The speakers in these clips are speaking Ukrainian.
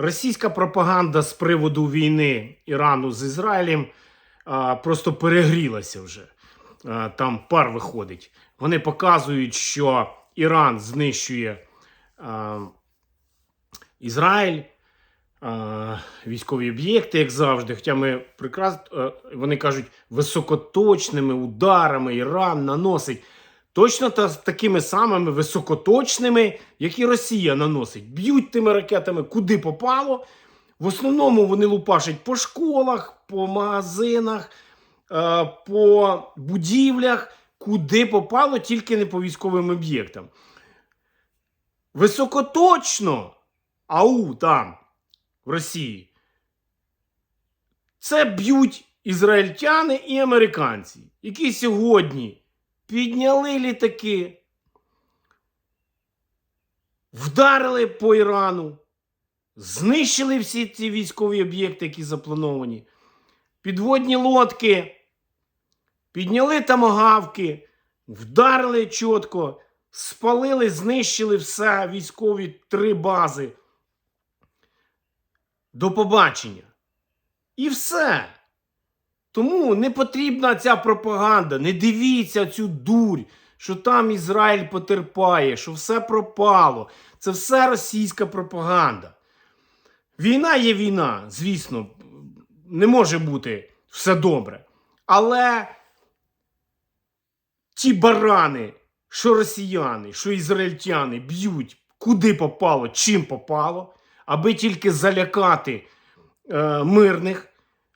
Російська пропаганда з приводу війни Ірану з Ізраїлем а, просто перегрілася вже. А, там пар виходить. Вони показують, що Іран знищує а, Ізраїль, а, військові об'єкти, як завжди. Хоча ми прекрасно, вони кажуть, високоточними ударами Іран наносить. Точно та, такими самими високоточними, які Росія наносить. Б'ють тими ракетами куди попало. В основному вони лупашать по школах, по магазинах, е, по будівлях, куди попало, тільки не по військовим об'єктам. Високоточно, ау там, в Росії. Це б'ють ізраїльтяни і американці, які сьогодні підняли літаки, вдарили по Ірану, знищили всі ці військові об'єкти, які заплановані, підводні лодки, підняли тамагавки, вдарили чітко, спалили, знищили все, військові три бази. До побачення. І все. Тому не потрібна ця пропаганда. Не дивіться цю дурь, що там Ізраїль потерпає, що все пропало. Це все російська пропаганда. Війна є війна, звісно, не може бути все добре. Але ті барани, що росіяни, що ізраїльтяни б'ють куди попало, чим попало, аби тільки залякати е, мирних,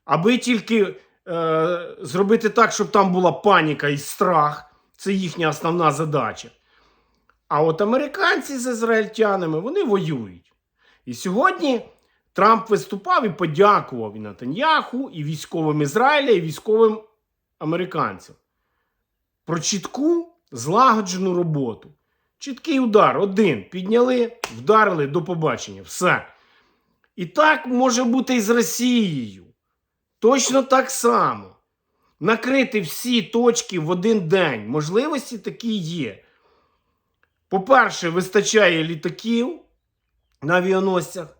аби тільки е, зробити так, щоб там була паніка і страх. Це їхня основна задача. А от американці з ізраїльтянами вони воюють. І сьогодні Трамп виступав і подякував і Натаньяху, і військовим Ізраїля, і військовим американцям. Про чітку злагоджену роботу. Чіткий удар. Один. Підняли, вдарили до побачення. Все. І так може бути і з Росією. Точно так само. Накрити всі точки в один день. Можливості такі є. По-перше, вистачає літаків на авіаносцях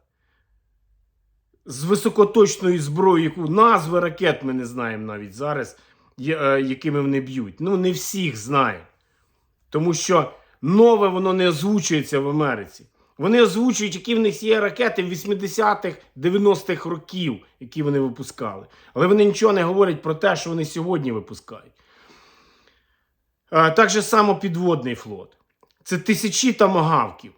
з високоточною зброєю, яку назви ракет ми не знаємо навіть зараз, е, якими вони б'ють. Ну, не всіх знаємо. Тому що нове воно не озвучується в Америці. Вони озвучують, які в них є ракети в 80-х, 90-х років, які вони випускали. Але вони нічого не говорять про те, що вони сьогодні випускають. Так же само підводний флот. Це тисячі тамагавків.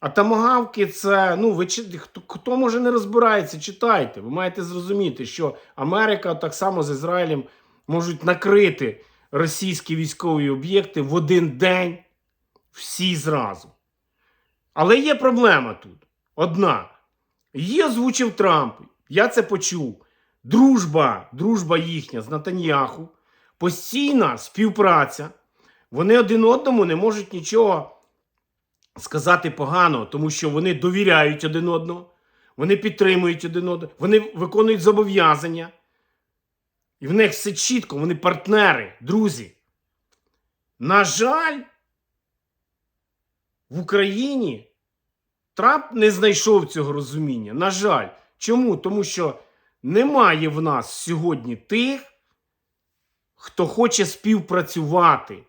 А тамагавки це, ну, ви хто, хто може не розбирається, читайте. Ви маєте зрозуміти, що Америка так само з Ізраїлем можуть накрити російські військові об'єкти в один день всі зразу. Але є проблема тут. Одна. Її озвучив Трамп. Я це почув. Дружба, дружба їхня з Натаньяху, постійна співпраця. Вони один одному не можуть нічого сказати поганого, тому що вони довіряють один одному, вони підтримують один одного, вони виконують зобов'язання. І в них все чітко, вони партнери, друзі. На жаль, в Україні Трамп не знайшов цього розуміння. На жаль. Чому? Тому що немає в нас сьогодні тих, хто хоче співпрацювати,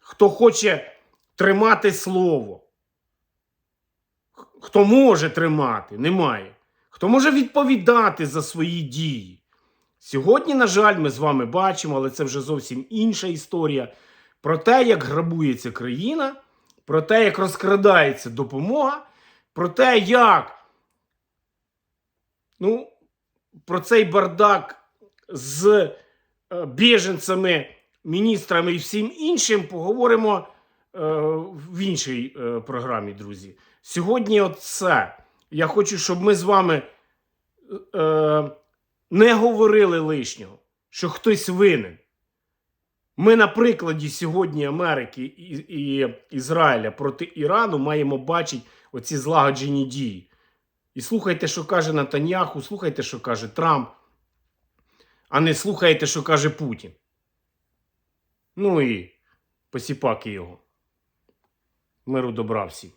хто хоче тримати слово. Хто може тримати, немає. Хто може відповідати за свої дії. Сьогодні, на жаль, ми з вами бачимо, але це вже зовсім інша історія. Про те, як грабується країна, про те, як розкрадається допомога, про те, як ну, про цей бардак з е, біженцями, міністрами і всім іншим поговоримо е, в іншій е, програмі, друзі. Сьогодні от це. Я хочу, щоб ми з вами е, не говорили лишнього, що хтось винен. Ми на прикладі сьогодні Америки і, Ізраїля проти Ірану маємо бачити оці злагоджені дії. І слухайте, що каже Натаньяху, слухайте, що каже Трамп, а не слухайте, що каже Путін. Ну і посіпаки його. Миру добра всім.